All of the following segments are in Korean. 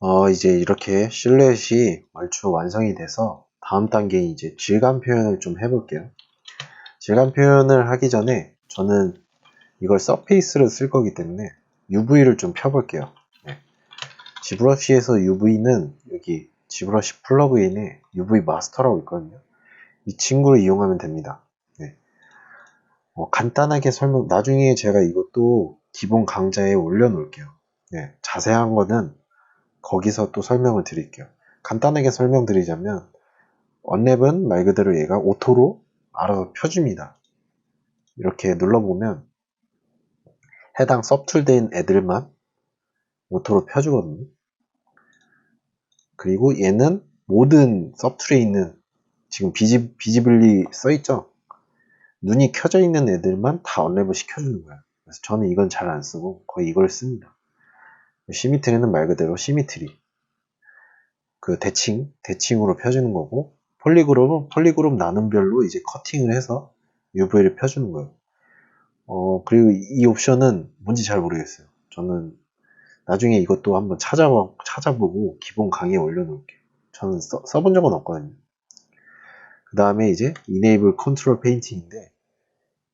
어, 이제 이렇게 실루엣이 얼추 완성이 돼서 다음 단계 이제 질감 표현을 좀 해볼게요. 질감 표현을 하기 전에 저는 이걸 서페이스로 쓸 거기 때문에 UV를 좀 펴볼게요. 네. 지브러시에서 UV는 여기 지브러시 플러그인에 UV 마스터라고 있거든요. 이 친구를 이용하면 됩니다. 네. 어, 간단하게 설명, 나중에 제가 이것도 기본 강좌에 올려놓을게요. 네. 자세한 거는 거기서 또 설명을 드릴게요. 간단하게 설명드리자면 언랩은 말 그대로 얘가 오토로 알아서 펴줍니다. 이렇게 눌러보면 해당 섭툴된 애들만 오토로 펴주거든요. 그리고 얘는 모든 섭툴에 있는 지금 비지, 비지블리 써있죠? 눈이 켜져 있는 애들만 다 언랩을 시켜주는 거예요. 그래서 저는 이건 잘 안 쓰고 거의 이걸 씁니다. 시미트리는 말 그대로 시미트리. 그 대칭, 대칭으로 펴주는 거고, 폴리그룹은 폴리그룹 나눔별로 이제 커팅을 해서 UV를 펴주는 거예요. 어, 그리고 이 옵션은 뭔지 잘 모르겠어요. 저는 나중에 이것도 한번 찾아보, 찾아보고 기본 강의에 올려놓을게요. 저는 써, 써본 적은 없거든요. 그 다음에 이제 Enable Control Painting인데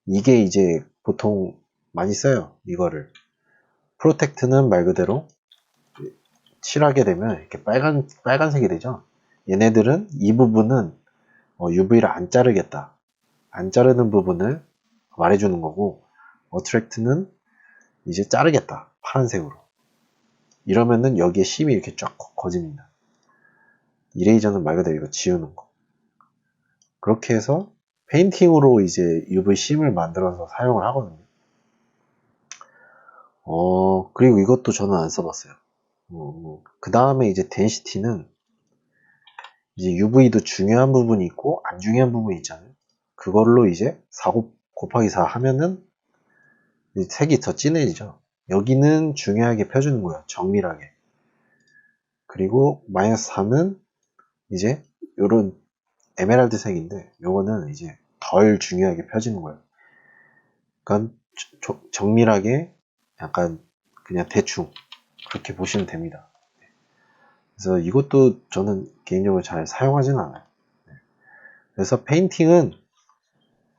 이게 이제 보통 많이 써요. 이거를. 프로텍트는 말 그대로 칠하게 되면 이렇게 빨간, 빨간색이 되죠. 얘네들은 이 부분은 UV를 어, 안 자르겠다. 안 자르는 부분을 말해주는 거고, 어트랙트는 이제 자르겠다. 파란색으로. 이러면은 여기에 심이 이렇게 쫙 거집니다. 이레이저는 말 그대로 이거 지우는 거. 그렇게 해서 페인팅으로 이제 UV 심을 만들어서 사용을 하거든요. 어, 그리고 이것도 저는 안 써봤어요. 어, 그 다음에 이제 덴시티는 이제 UV도 중요한 부분이 있고 안 중요한 부분이 있잖아요. 그걸로 이제 4 곱하기 4 하면은 색이 더 진해지죠. 여기는 중요하게 펴주는 거예요. 정밀하게. 그리고 마이너스 3은 이제 요런 에메랄드 색인데 요거는 이제 덜 중요하게 펴지는 거예요. 그러니까 정밀하게 약간 그냥 대충 그렇게 보시면 됩니다. 그래서 이것도 저는 개인적으로 잘 사용하진 않아요. 그래서 페인팅은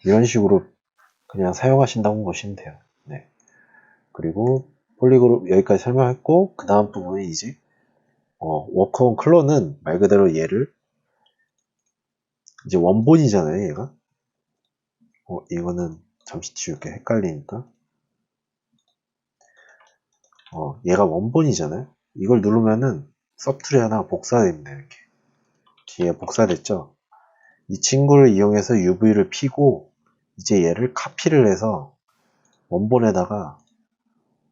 이런 식으로 그냥 사용하신다고 보시면 돼요. 네. 그리고 폴리그룹 여기까지 설명했고 그 다음 부분이 이제 어, 워크온 클론은 말 그대로 얘를 이제 원본이잖아요 얘가 어, 이거는 잠시 치울게 헷갈리니까 어, 얘가 원본이잖아요. 이걸 누르면은 서툴이 하나 복사됩니다. 이렇게. 뒤에 복사됐죠? 이 친구를 이용해서 UV를 피고 이제 얘를 카피를 해서 원본에다가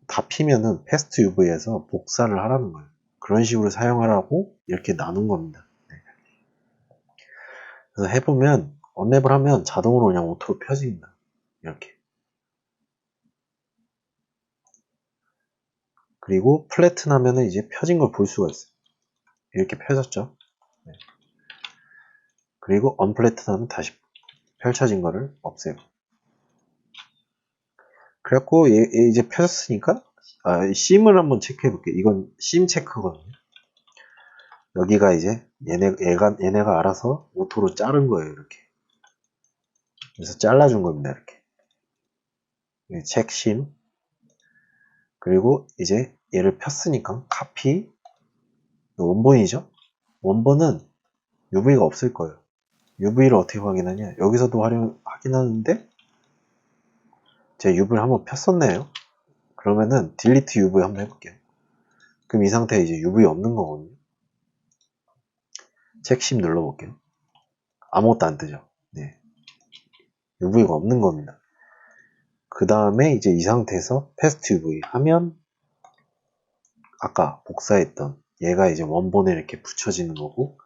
다 피면은 패스트 UV에서 복사를 하라는 거예요. 그런 식으로 사용하라고 이렇게 나눈 겁니다. 네. 그래서 해보면 언랩을 하면 자동으로 그냥 오토로 펴집니다. 이렇게. 그리고 플래튼 하면은 이제 펴진 걸 볼 수가 있어요. 이렇게 펴졌죠. 네. 그리고 언플래튼 하면 다시 펼쳐진 거를 없애요. 그래갖고 얘, 얘 이제 펴졌으니까 아, 심을 한번 체크해 볼게요. 이건 심 체크거든요. 여기가 이제 얘네, 얘가, 얘네가 알아서 오토로 자른 거예요. 이렇게. 그래서 잘라준 겁니다. 이렇게. 책심. 그리고 이제 얘를 폈으니까 카피 원본이죠. 원본은 UV가 없을 거예요. UV를 어떻게 확인하냐? 여기서도 활용 확인하는데 제가 UV를 한번 폈었네요. 그러면은 딜리트 UV 한번 해볼게요. 그럼 이 상태에 이제 UV 없는 거거든요. 책심 눌러볼게요. 아무것도 안 뜨죠. 네. UV가 없는 겁니다. 그 다음에 이제 이 상태에서 패스트 UV 하면 아까 복사했던 얘가 이제 원본에 이렇게 붙여지는 거고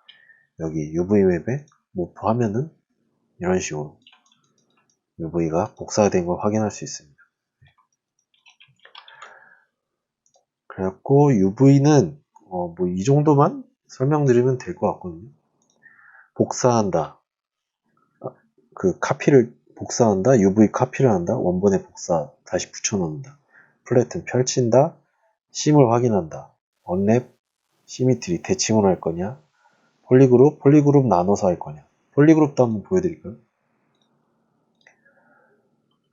여기 UV웹에 모포하면은 이런 식으로 UV가 복사된 걸 확인할 수 있습니다. 그래갖고 UV는 어 뭐 이 정도만 설명드리면 될 것 같거든요. 복사한다. 아, 그 카피를 복사한다. UV 카피를 한다. 원본에 복사 다시 붙여놓는다. 플래튼 펼친다. 심을 확인한다. 언랩 시미트리 대칭으로 할 거냐, 폴리그룹, 폴리그룹 나눠서 할 거냐. 폴리그룹도 한번 보여드릴까요?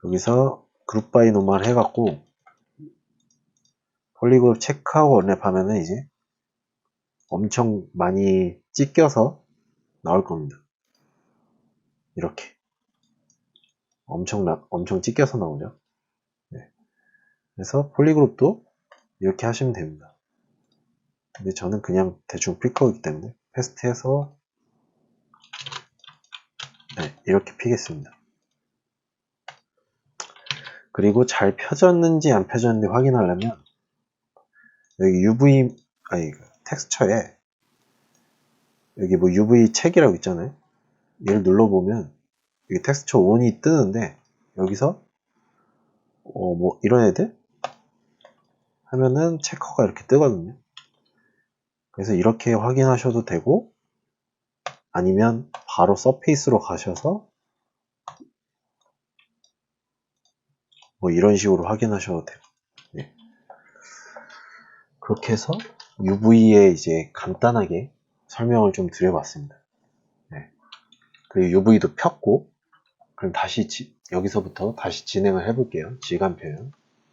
여기서 그룹 바이 노말 해갖고 폴리그룹 체크하고 언랩 하면은 이제 엄청 많이 찢겨서 나올 겁니다. 이렇게. 엄청, 나, 엄청 찢겨서 나오죠. 네. 그래서 폴리그룹도 이렇게 하시면 됩니다. 근데 저는 그냥 대충 필거이기 때문에 패스트해서 네, 이렇게 피겠습니다. 그리고 잘 펴졌는지 안 펴졌는지 확인하려면 여기 UV 아니 그 텍스처에 여기 뭐 UV 책이라고 있잖아요. 얘를 눌러보면 여기 텍스처 온이 뜨는데 여기서 어 뭐 이런 애들 하면은 체커가 이렇게 뜨거든요. 그래서 이렇게 확인하셔도 되고 아니면 바로 서페이스로 가셔서 뭐 이런 식으로 확인하셔도 돼요. 네. 그렇게 해서 UV에 이제 간단하게 설명을 좀 드려봤습니다. 네. 그리고 UV도 폈고 그럼 다시 지- 여기서부터 다시 진행을 해볼게요. 질감 표현.